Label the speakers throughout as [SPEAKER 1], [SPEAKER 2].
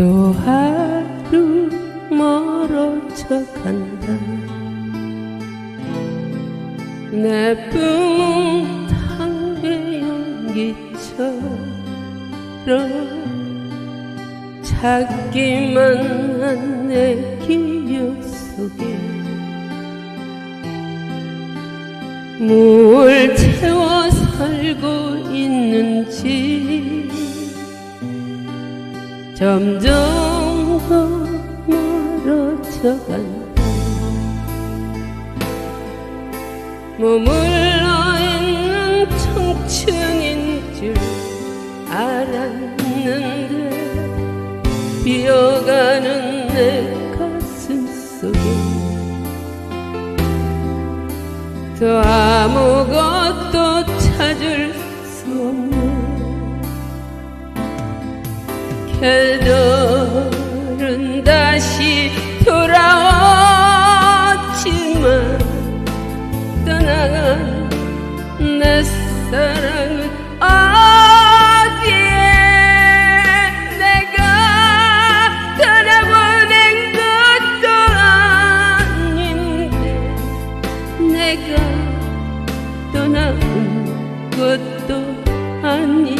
[SPEAKER 1] 또 하루 멀어져 간다. 내 뿜은 담배 연기처럼 찾기만 한 내 기억 속에 뭘 채워 살고 점점 더 멀어져 간다. 머물러 있는 청춘인 줄 알았는데 비어가는 내 가슴 속에 더 아무것도 찾을 수 없는 계절은 다시 돌아왔지만 떠나간 내 사랑은 어디에 내가 떠나보낸 것도 아닌데 내가 떠나온 것도 아닌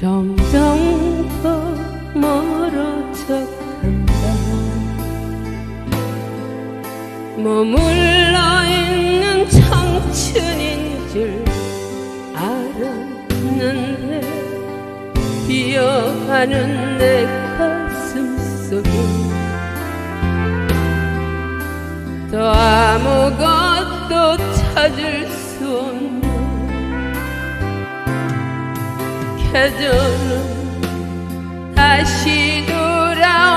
[SPEAKER 1] 점점 더 멀어져 간다. 머물러 있는 청춘인 줄 알았는데 비어가는 내 가슴 속에 더 아무것도 찾을 수 없는 다시 돌아오지만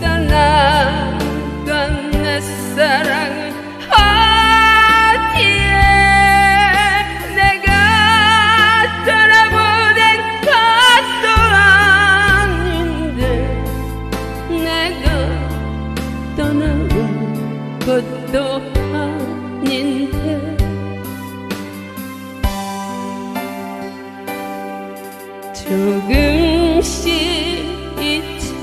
[SPEAKER 1] 떠나간 내 사랑은